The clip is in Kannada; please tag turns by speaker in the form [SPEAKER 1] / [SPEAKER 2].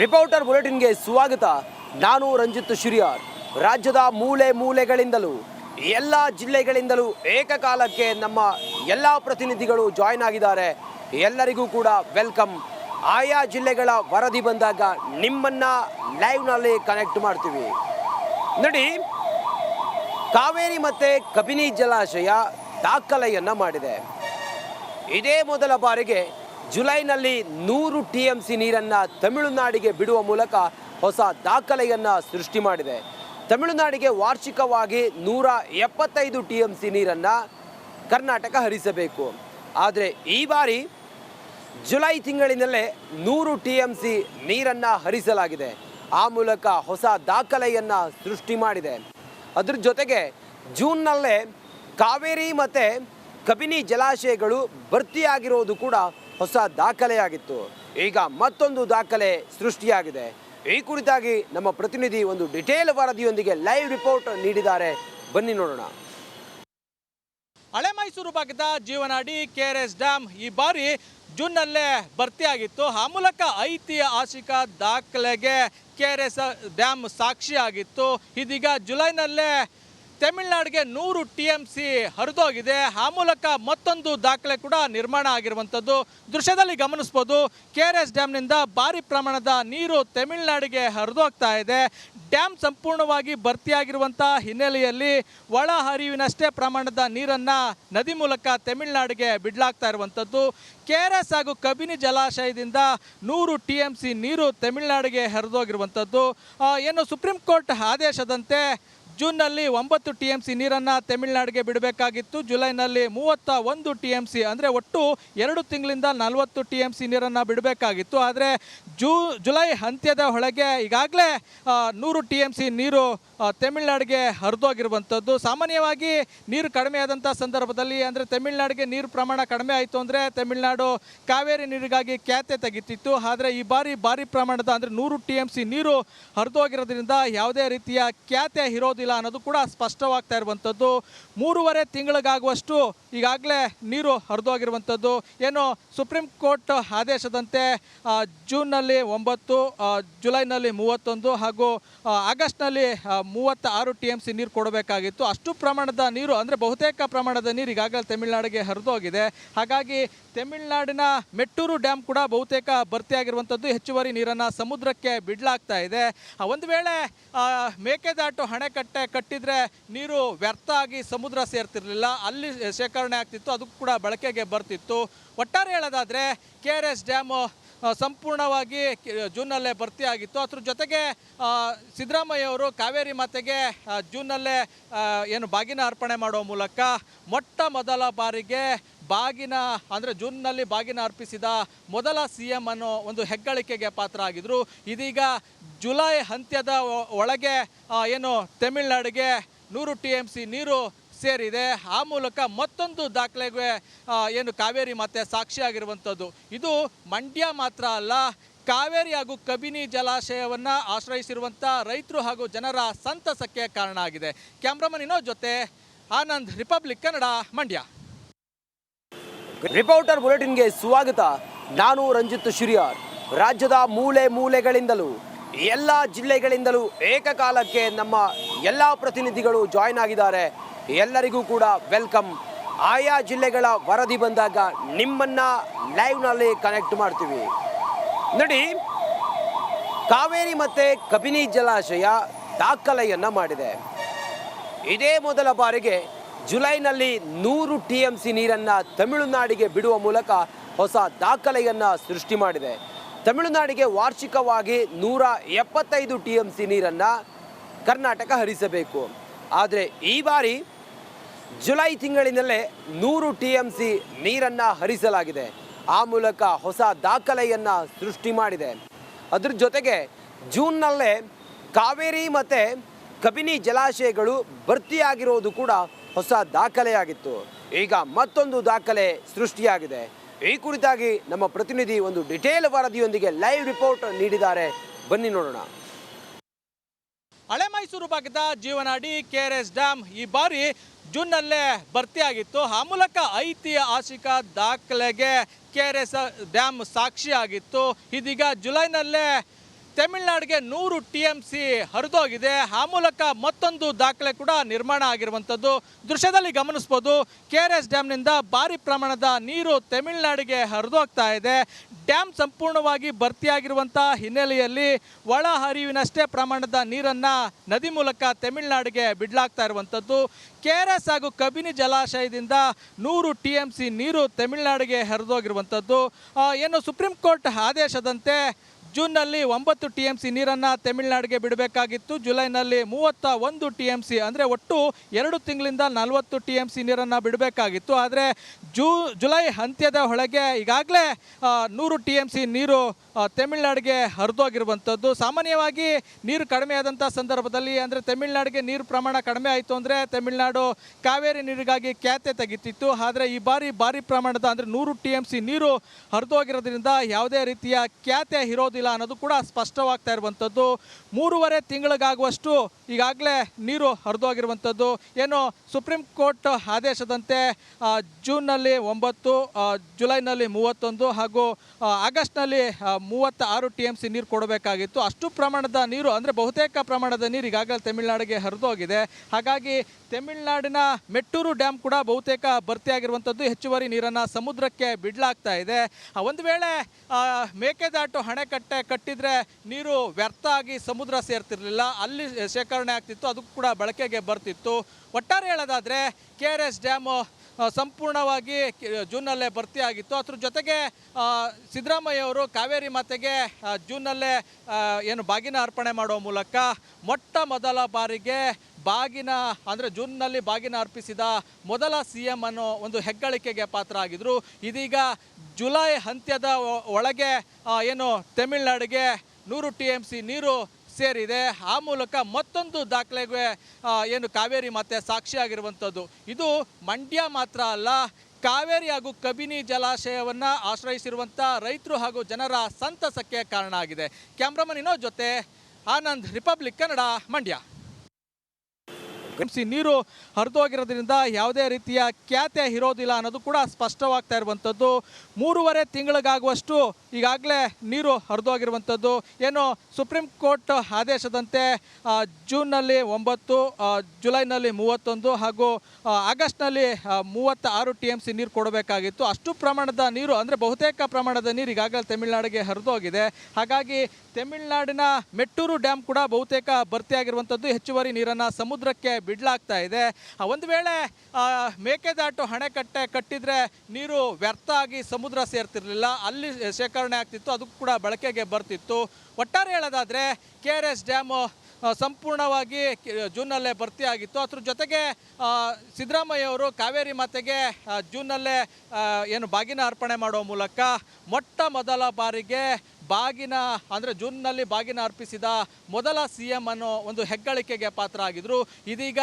[SPEAKER 1] ರಿಪೋರ್ಟರ್ ಬುಲೆಟಿನ್ಗೆ ಸ್ವಾಗತ ನಾನು ರಂಜಿತ್ ಶಿರಿಯಾರ್. ರಾಜ್ಯದ ಮೂಲೆ ಮೂಲೆಗಳಿಂದಲೂ, ಎಲ್ಲ ಜಿಲ್ಲೆಗಳಿಂದಲೂ ಏಕಕಾಲಕ್ಕೆ ನಮ್ಮ ಎಲ್ಲ ಪ್ರತಿನಿಧಿಗಳು ಜಾಯ್ನ್ ಆಗಿದ್ದಾರೆ. ಎಲ್ಲರಿಗೂ ಕೂಡ ವೆಲ್ಕಮ್. ಆಯಾ ಜಿಲ್ಲೆಗಳ ವರದಿ ಬಂದಾಗ ನಿಮ್ಮನ್ನ ಲೈವ್ನಲ್ಲಿ ಕನೆಕ್ಟ್ ಮಾಡ್ತೀವಿ. ನೋಡಿ, ಕಾವೇರಿ ಮತ್ತೆ ಕಬಿನಿ ಜಲಾಶಯ ದಾಖಲೆಯನ್ನು ಮಾಡಿದೆ. ಇದೇ ಮೊದಲ ಬಾರಿಗೆ ಜುಲೈನಲ್ಲಿ ನೂರು ಟಿ ಎಂ ಸಿ ನೀರನ್ನು ತಮಿಳುನಾಡಿಗೆ ಬಿಡುವ ಮೂಲಕ ಹೊಸ ದಾಖಲೆಯನ್ನು ಸೃಷ್ಟಿ ಮಾಡಿದೆ. ತಮಿಳುನಾಡಿಗೆ ವಾರ್ಷಿಕವಾಗಿ ನೂರ ಎಪ್ಪತ್ತೈದು ಟಿ ಎಂ ಸಿ ನೀರನ್ನು ಕರ್ನಾಟಕ ಹರಿಸಬೇಕು. ಆದರೆ ಈ ಬಾರಿ ಜುಲೈ ತಿಂಗಳಿನಲ್ಲೇ ನೂರು ಟಿ ಎಂ ಸಿ ನೀರನ್ನು ಹರಿಸಲಾಗಿದೆ. ಆ ಮೂಲಕ ಹೊಸ ದಾಖಲೆಯನ್ನು ಸೃಷ್ಟಿ ಮಾಡಿದೆ. ಅದ್ರ ಜೊತೆಗೆ ಜೂನ್ನಲ್ಲೇ ಕಾವೇರಿ ಮತ್ತು ಕಬಿನಿ ಜಲಾಶಯಗಳು ಭರ್ತಿಯಾಗಿರೋದು ಕೂಡ ಹೊಸ ದಾಖಲೆಯಾಗಿತ್ತು. ಈಗ ಮತ್ತೊಂದು ದಾಖಲೆ ಸೃಷ್ಟಿಯಾಗಿದೆ. ಈ ಕುರಿತಾಗಿ ನಮ್ಮ ಪ್ರತಿನಿಧಿ ಒಂದು ಡಿಟೇಲ್ ವರದಿಯೊಂದಿಗೆ ಲೈವ್ ರಿಪೋರ್ಟ್ ನೀಡಿದ್ದಾರೆ. ಬನ್ನಿ ನೋಡೋಣ.
[SPEAKER 2] ಹಳೆ ಮೈಸೂರು ಭಾಗದ ಜೀವನಾಡಿ ಕೆ ಆರ್ ಎಸ್ ಡ್ಯಾಮ್ ಈ ಬಾರಿ ಜೂನ್ನಲ್ಲೇ ಭರ್ತಿಯಾಗಿತ್ತು. ಆ ಮೂಲಕ ಐತಿಹಾಸಿಕ ದಾಖಲೆಗೆ ಕೆ ಆರ್ ಎಸ್ ಡ್ಯಾಮ್ ಸಾಕ್ಷಿಯಾಗಿತ್ತು. ಇದೀಗ ಜುಲೈನಲ್ಲೇ ತಮಿಳುನಾಡಿಗೆ ನೂರು ಟಿ ಎಂ ಸಿ ಹರಿದೋಗಿದೆ. ಆ ಮೂಲಕ ಮತ್ತೊಂದು ದಾಖಲೆ ಕೂಡ ನಿರ್ಮಾಣ ಆಗಿರುವಂಥದ್ದು. ದೃಶ್ಯದಲ್ಲಿ ಗಮನಿಸ್ಬೋದು, ಕೆ ಆರ್ ಎಸ್ ಡ್ಯಾಮ್ನಿಂದ ಭಾರಿ ಪ್ರಮಾಣದ ನೀರು ತಮಿಳುನಾಡಿಗೆ ಹರಿದೋಗ್ತಾ ಇದೆ. ಡ್ಯಾಮ್ ಸಂಪೂರ್ಣವಾಗಿ ಭರ್ತಿಯಾಗಿರುವಂಥ ಹಿನ್ನೆಲೆಯಲ್ಲಿ ಒಳ ಹರಿವಿನಷ್ಟೇ ಪ್ರಮಾಣದ ನೀರನ್ನು ನದಿ ಮೂಲಕ ತಮಿಳುನಾಡಿಗೆ ಬಿಡಲಾಗ್ತಾ ಇರುವಂಥದ್ದು. ಕೆ ಆರ್ ಎಸ್ ಹಾಗೂ ಕಬಿನಿ ಜಲಾಶಯದಿಂದ ನೂರು ಟಿ ಎಂ ಸಿ ನೀರು ತಮಿಳುನಾಡಿಗೆ ಹರಿದೋಗಿರುವಂಥದ್ದು. ಏನು ಸುಪ್ರೀಂ ಕೋರ್ಟ್ ಆದೇಶದಂತೆ ಜೂನ್ನಲ್ಲಿ ಒಂಬತ್ತು ಟಿ ಎಂ ಸಿ ನೀರನ್ನು ತಮಿಳುನಾಡಿಗೆ ಬಿಡಬೇಕಾಗಿತ್ತು. ಜುಲೈನಲ್ಲಿ ಮೂವತ್ತ ಒಂದು ಟಿ ಎಂ ಸಿ ಅಂದರೆ ಒಟ್ಟು ಎರಡು ತಿಂಗಳಿಂದ ನಲವತ್ತು ಟಿ ಎಂ ಸಿ ನೀರನ್ನು ಬಿಡಬೇಕಾಗಿತ್ತು. ಆದರೆ ಜೂ, ಜುಲೈ ಅಂತ್ಯದ ಒಳಗೆ ಈಗಾಗಲೇ ನೂರು ಟಿ ಎಂ ಸಿ ನೀರು ತಮಿಳುನಾಡಿಗೆ ಹರಿದೋಗಿರುವಂಥದ್ದು. ಸಾಮಾನ್ಯವಾಗಿ ನೀರು ಕಡಿಮೆ ಆದಂಥ ಸಂದರ್ಭದಲ್ಲಿ, ಅಂದರೆ ತಮಿಳುನಾಡಿಗೆ ನೀರು ಪ್ರಮಾಣ ಕಡಿಮೆ ಆಯಿತು ಅಂದರೆ ತಮಿಳುನಾಡು ಕಾವೇರಿ ನೀರಿಗಾಗಿ ಖ್ಯಾತೆ ತೆಗಿತಿತ್ತು. ಆದರೆ ಈ ಬಾರಿ ಭಾರಿ ಪ್ರಮಾಣದ, ಅಂದರೆ ನೂರು ಟಿ ಎಂ ಸಿ ನೀರು ಹರಿದೋಗಿರೋದ್ರಿಂದ ಯಾವುದೇ ರೀತಿಯ ಖ್ಯಾತೆ ಇರೋದಿಲ್ಲ. ಅನ್ನೋದು ಕೂಡ ಸ್ಪಷ್ಟವಾಗ್ತಾ ಇರುವಂಥದ್ದು. ಮೂರುವರೆ ತಿಂಗಳಿಗಾಗುವಷ್ಟು ಈಗಾಗಲೇ ನೀರು ಹರಿದೋಗಿರುವಂಥದ್ದು ಏನು ಸುಪ್ರೀಂ ಕೋರ್ಟ್ ಆದೇಶದಂತೆ ಜೂನ್ನಲ್ಲಿ ಒಂಬತ್ತು ಜುಲೈನಲ್ಲಿ ಮೂವತ್ತೊಂದು ಹಾಗೂ ಆಗಸ್ಟ್ನಲ್ಲಿ ಮೂವತ್ತ ಆರು ಟಿ ಎಂ ಸಿ ನೀರು ಕೊಡಬೇಕಾಗಿತ್ತು. ಅಷ್ಟು ಪ್ರಮಾಣದ ನೀರು, ಅಂದರೆ ಬಹುತೇಕ ಪ್ರಮಾಣದ ನೀರು ಈಗಾಗಲೇ ತಮಿಳುನಾಡಿಗೆ ಹರಿದೋಗಿದೆ ಹಾಗಾಗಿ ತಮಿಳುನಾಡಿನ ಮೆಟ್ಟೂರು ಡ್ಯಾಮ್ ಕೂಡ ಬಹುತೇಕ ಭರ್ತಿಯಾಗಿರುವಂಥದ್ದು. ಹೆಚ್ಚುವರಿ ನೀರನ್ನು ಸಮುದ್ರಕ್ಕೆ ಬಿಡಲಾಗ್ತಾ ಇದೆ. ಒಂದು ವೇಳೆ ಮೇಕೆದಾಟು ಅಣೆಕಟ್ಟೆ ಕಟ್ಟಿದ್ರೆ ನೀರು ವ್ಯರ್ಥ ಆಗಿ ಸಮುದ್ರ ಸೇರ್ತಿರಲಿಲ್ಲ, ಅಲ್ಲಿ ಶೇಖರಣೆ ಆಗ್ತಿತ್ತು ಅದು ಕೂಡ ಬಳಕೆಗೆ ಬರ್ತಿತ್ತು. ಒಟ್ಟಾರೆ ಹೇಳೋದಾದರೆ, ಕೆ ಆರ್ ಎಸ್ ಡ್ಯಾಮು ಸಂಪೂರ್ಣವಾಗಿ ಜೂನಲ್ಲೇ ಭರ್ತಿಯಾಗಿತ್ತು ಅದ್ರ ಜೊತೆಗೆ ಸಿದ್ದರಾಮಯ್ಯ ಅವರು ಕಾವೇರಿ ಮಾತೆಗೆ ಜೂನಲ್ಲೇ ಏನು ಬಾಗಿನ ಅರ್ಪಣೆ ಮಾಡುವ ಮೂಲಕ ಮೊಟ್ಟ ಮೊದಲ ಬಾರಿಗೆ ಬಾಗಿನ, ಅಂದರೆ ಜೂನ್ನಲ್ಲಿ ಬಾಗಿನ ಅರ್ಪಿಸಿದ ಮೊದಲ ಸಿ ಎಂ ಅನ್ನೋ ಒಂದು ಹೆಗ್ಗಳಿಕೆಗೆ ಪಾತ್ರ ಆಗಿದ್ರು ಇದೀಗ ಜುಲೈ ಅಂತ್ಯದ ಒಳಗೆ ಏನು ತಮಿಳುನಾಡಿಗೆ ನೂರು ಟಿ ಎಂ ಸಿ ನೀರು ಸೇರಿದೆ. ಆ ಮೂಲಕ ಮತ್ತೊಂದು ದಾಖಲೆಗೆ ಏನು ಕಾವೇರಿ ಮತ್ತೆ ಸಾಕ್ಷಿಯಾಗಿರುವಂಥದ್ದು. ಇದು ಮಂಡ್ಯ ಮಾತ್ರ ಅಲ್ಲ, ಕಾವೇರಿ ಹಾಗೂ ಕಬಿನಿ ಜಲಾಶಯವನ್ನು ಆಶ್ರಯಿಸಿರುವಂಥ ರೈತರು ಹಾಗೂ ಜನರ ಸಂತಸಕ್ಕೆ ಕಾರಣ ಆಗಿದೆ. ಕ್ಯಾಮ್ರಾಮನ್ ಇನ್ನೋ ಜೊತೆ ಆನಂದ್, ರಿಪಬ್ಲಿಕ್ ಕನ್ನಡ, ಮಂಡ್ಯ.
[SPEAKER 1] ರಿಪೋರ್ಟರ್ ಬುಲೆಟಿನ್ಗೆ ಸ್ವಾಗತ ನಾನು ರಂಜಿತ್ ಶಿರಿಯಾರ್. ರಾಜ್ಯದ ಮೂಲೆ ಮೂಲೆಗಳಿಂದಲೂ, ಎಲ್ಲ ಜಿಲ್ಲೆಗಳಿಂದಲೂ ಏಕಕಾಲಕ್ಕೆ ನಮ್ಮ ಎಲ್ಲ ಪ್ರತಿನಿಧಿಗಳು ಜಾಯ್ನ್ ಆಗಿದ್ದಾರೆ. ಎಲ್ಲರಿಗೂ ಕೂಡ ವೆಲ್ಕಮ್. ಆಯಾ ಜಿಲ್ಲೆಗಳ ವರದಿ ಬಂದಾಗ ನಿಮ್ಮನ್ನ ಲೈವ್ನಲ್ಲಿ ಕನೆಕ್ಟ್ ಮಾಡ್ತೀವಿ. ನೋಡಿ, ಕಾವೇರಿ ಮತ್ತು ಕಬಿನಿ ಜಲಾಶಯ ದಾಖಲೆಯನ್ನು ಮಾಡಿದೆ. ಇದೇ ಮೊದಲ ಬಾರಿಗೆ ಜುಲೈನಲ್ಲಿ ನೂರು ಟಿ ಎಂ ಸಿ ನೀರನ್ನು ತಮಿಳುನಾಡಿಗೆ ಬಿಡುವ ಮೂಲಕ ಹೊಸ ದಾಖಲೆಯನ್ನು ಸೃಷ್ಟಿ ಮಾಡಿದೆ. ತಮಿಳುನಾಡಿಗೆ ವಾರ್ಷಿಕವಾಗಿ ನೂರ ಎಪ್ಪತ್ತೈದು ಟಿ ಎಂ ಸಿ ನೀರನ್ನು ಕರ್ನಾಟಕ ಹರಿಸಬೇಕು. ಆದರೆ ಈ ಬಾರಿ ಜುಲೈ ತಿಂಗಳಿನಲ್ಲೇ ನೂರು ಟಿ ಎಂ ಸಿ ನೀರನ್ನು ಹರಿಸಲಾಗಿದೆ. ಆ ಮೂಲಕ ಹೊಸ ದಾಖಲೆಯನ್ನು ಸೃಷ್ಟಿ ಮಾಡಿದೆ. ಅದ್ರ ಜೊತೆಗೆ ಜೂನ್ನಲ್ಲೇ ಕಾವೇರಿ ಮತ್ತು ಕಬಿನಿ ಜಲಾಶಯಗಳು ಭರ್ತಿಯಾಗಿರೋದು ಕೂಡ ಹೊಸ ದಾಖಲೆಯಾಗಿತ್ತು. ಈಗ ಮತ್ತೊಂದು ದಾಖಲೆ ಸೃಷ್ಟಿಯಾಗಿದೆ. ಈ ಕುರಿತಾಗಿ ನಮ್ಮ ಪ್ರತಿನಿಧಿ ಒಂದು ಡಿಟೇಲ್ ವರದಿಯೊಂದಿಗೆ ಲೈವ್ ರಿಪೋರ್ಟ್ ನೀಡಿದ್ದಾರೆ. ಬನ್ನಿ ನೋಡೋಣ.
[SPEAKER 2] ಹಳೆ ಮೈಸೂರು ಭಾಗದ ಜೀವನಾಡಿ ಕೆ ಆರ್ ಎಸ್ ಡ್ಯಾಮ್ ಈ ಬಾರಿ ಜೂನ್ನಲ್ಲೇ ಭರ್ತಿಯಾಗಿತ್ತು. ಆ ಮೂಲಕ ಐತಿಹಾಸಿಕ ದಾಖಲೆಗೆ ಕೆ ಆರ್ ಎಸ್ ಡ್ಯಾಮ್ ಸಾಕ್ಷಿಯಾಗಿತ್ತು. ಇದೀಗ ಜುಲೈನಲ್ಲೇ ತಮಿಳುನಾಡಿಗೆ ನೂರು ಟಿ ಎಂ ಸಿ ಹರಿದೋಗಿದೆ. ಆ ಮೂಲಕ ಮತ್ತೊಂದು ದಾಖಲೆ ಕೂಡ ನಿರ್ಮಾಣ ಆಗಿರುವಂಥದ್ದು. ದೃಶ್ಯದಲ್ಲಿ ಗಮನಿಸ್ಬೋದು, ಕೆ ಆರ್ ಎಸ್ ಡ್ಯಾಮ್ನಿಂದ ಭಾರಿ ಪ್ರಮಾಣದ ನೀರು ತಮಿಳುನಾಡಿಗೆ ಹರಿದೋಗ್ತಾ ಇದೆ. ಡ್ಯಾಮ್ ಸಂಪೂರ್ಣವಾಗಿ ಭರ್ತಿಯಾಗಿರುವಂಥ ಹಿನ್ನೆಲೆಯಲ್ಲಿ ಒಳ ಹರಿವಿನಷ್ಟೇ ಪ್ರಮಾಣದ ನೀರನ್ನು ನದಿ ಮೂಲಕ ತಮಿಳುನಾಡಿಗೆ ಬಿಡಲಾಗ್ತಾ ಇರುವಂಥದ್ದು. ಕೆ ಆರ್ ಎಸ್ ಹಾಗೂ ಕಬಿನಿ ಜಲಾಶಯದಿಂದ ನೂರು ಟಿ ಎಂ ಸಿ ನೀರು ತಮಿಳುನಾಡಿಗೆ ಹರಿದೋಗಿರುವಂಥದ್ದು. ಏನು ಸುಪ್ರೀಂ ಕೋರ್ಟ್ ಆದೇಶದಂತೆ ಜೂನ್ನಲ್ಲಿ ಒಂಬತ್ತು ಟಿ ಎಂ ಸಿ ನೀರನ್ನು ತಮಿಳುನಾಡಿಗೆ ಬಿಡಬೇಕಾಗಿತ್ತು. ಜುಲೈನಲ್ಲಿ ಮೂವತ್ತ ಒಂದು ಟಿ ಎಂ ಸಿ ಅಂದರೆ ಒಟ್ಟು ಎರಡು ತಿಂಗಳಿಂದ ನಲವತ್ತು ಟಿ ಎಂ ಸಿ ನೀರನ್ನು ಬಿಡಬೇಕಾಗಿತ್ತು. ಆದರೆ ಜೂ, ಜುಲೈ ಅಂತ್ಯದ ಒಳಗೆ ಈಗಾಗಲೇ ನೂರು ಟಿ ಎಂ ಸಿ ನೀರು ತಮಿಳುನಾಡಿಗೆ ಹರಿದೋಗಿರುವಂಥದ್ದು ಸಾಮಾನ್ಯವಾಗಿ ನೀರು ಕಡಿಮೆ ಆದಂಥ ಸಂದರ್ಭದಲ್ಲಿ ಅಂದರೆ ತಮಿಳುನಾಡಿಗೆ ನೀರು ಪ್ರಮಾಣ ಕಡಿಮೆ ಆಯಿತು ಅಂದರೆ ತಮಿಳುನಾಡು ಕಾವೇರಿ ನೀರಿಗಾಗಿ ಖ್ಯಾತೆ ತೆಗಿತಿತ್ತು. ಆದರೆ ಈ ಬಾರಿ ಭಾರಿ ಪ್ರಮಾಣದ ಅಂದರೆ ನೂರು ಟಿ ಎಂ ಸಿ ನೀರು ಹರಿದೋಗಿರೋದ್ರಿಂದ ಯಾವುದೇ ರೀತಿಯ ಖ್ಯಾತೆ ಇರೋದಿಲ್ಲ ಅನ್ನೋದು ಕೂಡ ಸ್ಪಷ್ಟವಾಗ್ತಾ ಇರುವಂಥದ್ದು. ಮೂರುವರೆ ತಿಂಗಳಿಗಾಗುವಷ್ಟು ಈಗಾಗಲೇ ನೀರು ಹರಿದೋಗಿರುವಂಥದ್ದು ಏನು ಸುಪ್ರೀಂ ಕೋರ್ಟ್ ಆದೇಶದಂತೆ ಜೂನ್ನಲ್ಲಿ ಒಂಬತ್ತು ಜುಲೈನಲ್ಲಿ ಮೂವತ್ತೊಂದು ಹಾಗೂ ಆಗಸ್ಟ್ನಲ್ಲಿ ಮೂವತ್ತ ಆರು ಟಿ ಎಂ ಸಿ ನೀರು ಕೊಡಬೇಕಾಗಿತ್ತು. ಅಷ್ಟು ಪ್ರಮಾಣದ ನೀರು ಅಂದರೆ ಬಹುತೇಕ ಪ್ರಮಾಣದ ನೀರು ಈಗಾಗಲೇ ತಮಿಳುನಾಡಿಗೆ ಹರಿದೋಗಿದೆ ಹಾಗಾಗಿ ತಮಿಳುನಾಡಿನ ಮೆಟ್ಟೂರು ಡ್ಯಾಮ್ ಕೂಡ ಬಹುತೇಕ ಭರ್ತಿಯಾಗಿರುವಂಥದ್ದು ಹೆಚ್ಚುವರಿ ನೀರನ್ನು ಸಮುದ್ರಕ್ಕೆ ಬಿಡಲಾಗ್ತಾ ಇದೆ. ಒಂದು ವೇಳೆ ಮೇಕೆದಾಟು ಹಣೆಕಟ್ಟೆ ಕಟ್ಟಿದರೆ ನೀರು ವ್ಯರ್ಥ ಆಗಿ ಸಮುದ್ರ ಸೇರ್ತಿರಲಿಲ್ಲ. ಅಲ್ಲಿ ಶೇಖರಣೆ ಆಗ್ತಿತ್ತು ಅದು ಕೂಡ ಬಳಕೆಗೆ ಬರ್ತಿತ್ತು. ಒಟ್ಟಾರೆ ಹೇಳೋದಾದರೆ, ಕೆ ಆರ್ ಎಸ್ ಡ್ಯಾಮು ಸಂಪೂರ್ಣವಾಗಿ ಜೂನಲ್ಲೇ ಭರ್ತಿಯಾಗಿತ್ತು ಅದ್ರ ಜೊತೆಗೆ ಸಿದ್ದರಾಮಯ್ಯ ಅವರು ಕಾವೇರಿ ಮಾತೆಗೆ ಜೂನಲ್ಲೇ ಏನು ಬಾಗಿನ ಅರ್ಪಣೆ ಮಾಡುವ ಮೂಲಕ ಮೊಟ್ಟ ಮೊದಲ ಬಾರಿಗೆ ಬಾಗಿನ, ಅಂದರೆ ಜೂನ್ನಲ್ಲಿ ಬಾಗಿನ ಅರ್ಪಿಸಿದ ಮೊದಲ ಸಿ ಎಂ ಅನ್ನೋ ಒಂದು ಹೆಗ್ಗಳಿಕೆಗೆ ಪಾತ್ರ ಆಗಿದ್ರು. ಇದೀಗ ಜುಲೈ ಅಂತ್ಯದ ಒಳಗೆ ಏನು ತಮಿಳುನಾಡಿಗೆ ನೂರು ಟಿ ಎಂ ಸಿ ನೀರು ಸೇರಿದೆ. ಆ ಮೂಲಕ ಮತ್ತೊಂದು ದಾಖಲೆಗೆ ಏನು ಕಾವೇರಿ ಮತ್ತೆ ಸಾಕ್ಷಿಯಾಗಿರುವಂಥದ್ದು. ಇದು ಮಂಡ್ಯ ಮಾತ್ರ ಅಲ್ಲ, ಕಾವೇರಿ ಹಾಗೂ ಕಬಿನಿ ಜಲಾಶಯವನ್ನು ಆಶ್ರಯಿಸಿರುವಂಥ ರೈತರು ಹಾಗೂ ಜನರ ಸಂತಸಕ್ಕೆ ಕಾರಣ ಆಗಿದೆ. ಕ್ಯಾಮ್ರಾಮನ್ ಇನ್ನೋ ಜೊತೆ ಆನಂದ್, ರಿಪಬ್ಲಿಕ್ ಕನ್ನಡ, ಮಂಡ್ಯ. ಸಿ ನೀರು ಹರಿದೋಗಿರೋದ್ರಿಂದ ಯಾವುದೇ ರೀತಿಯ ಖ್ಯಾತೆ ಇರೋದಿಲ್ಲ ಅನ್ನೋದು ಕೂಡ ಸ್ಪಷ್ಟವಾಗ್ತಾ ಇರುವಂಥದ್ದು. ಮೂರುವರೆ ತಿಂಗಳಿಗಾಗುವಷ್ಟು ಈಗಾಗಲೇ ನೀರು ಹರಿದೋಗಿರುವಂಥದ್ದು ಏನು ಸುಪ್ರೀಂ ಕೋರ್ಟ್ ಆದೇಶದಂತೆ ಜೂನ್ನಲ್ಲಿ ಒಂಬತ್ತು ಜುಲೈನಲ್ಲಿ ಮೂವತ್ತೊಂದು ಹಾಗೂ ಆಗಸ್ಟ್ನಲ್ಲಿ ಮೂವತ್ತ ಆರು ಟಿ ಎಂ ಸಿ ನೀರು ಕೊಡಬೇಕಾಗಿತ್ತು. ಅಷ್ಟು ಪ್ರಮಾಣದ ನೀರು, ಅಂದರೆ ಬಹುತೇಕ ಪ್ರಮಾಣದ ನೀರು ಈಗಾಗಲೇ ತಮಿಳುನಾಡಿಗೆ ಹರಿದೋಗಿದೆ ಹಾಗಾಗಿ ತಮಿಳುನಾಡಿನ ಮೆಟ್ಟೂರು ಡ್ಯಾಮ್ ಕೂಡ ಬಹುತೇಕ ಭರ್ತಿಯಾಗಿರುವಂಥದ್ದು. ಹೆಚ್ಚುವರಿ ನೀರನ್ನು ಸಮುದ್ರಕ್ಕೆ ಬಿಡಲಾಗ್ತಾ ಇದೆ. ಒಂದು ವೇಳೆ ಮೇಕೆದಾಟು ಅಣೆಕಟ್ಟೆ ಕಟ್ಟಿದರೆ ನೀರು ವ್ಯರ್ಥ ಆಗಿ ಸಮುದ್ರ ಸೇರ್ತಿರಲಿಲ್ಲ. ಅಲ್ಲಿ ಶೇಖರಣೆ ಆಗ್ತಿತ್ತು ಅದು ಕೂಡ ಬಳಕೆಗೆ ಬರ್ತಿತ್ತು. ಒಟ್ಟಾರೆ ಹೇಳೋದಾದರೆ, ಕೆ ಆರ್ ಎಸ್ ಡ್ಯಾಮು ಸಂಪೂರ್ಣವಾಗಿ ಜೂನಲ್ಲೇ ಭರ್ತಿಯಾಗಿತ್ತು ಅದ್ರ ಜೊತೆಗೆ ಸಿದ್ದರಾಮಯ್ಯ ಅವರು ಕಾವೇರಿ ಮಾತೆಗೆ ಜೂನಲ್ಲೇ ಏನು ಬಾಗಿನ ಅರ್ಪಣೆ ಮಾಡುವ ಮೂಲಕ ಮೊಟ್ಟ ಮೊದಲ ಬಾರಿಗೆ ಬಾಗಿನ ಅಂದರೆ ಜೂನ್ನಲ್ಲಿ ಬಾಗಿನ ಅರ್ಪಿಸಿದ ಮೊದಲ ಸಿ ಎಂ ಅನ್ನೋ ಒಂದು ಹೆಗ್ಗಳಿಕೆಗೆ ಪಾತ್ರ ಆಗಿದ್ರು ಇದೀಗ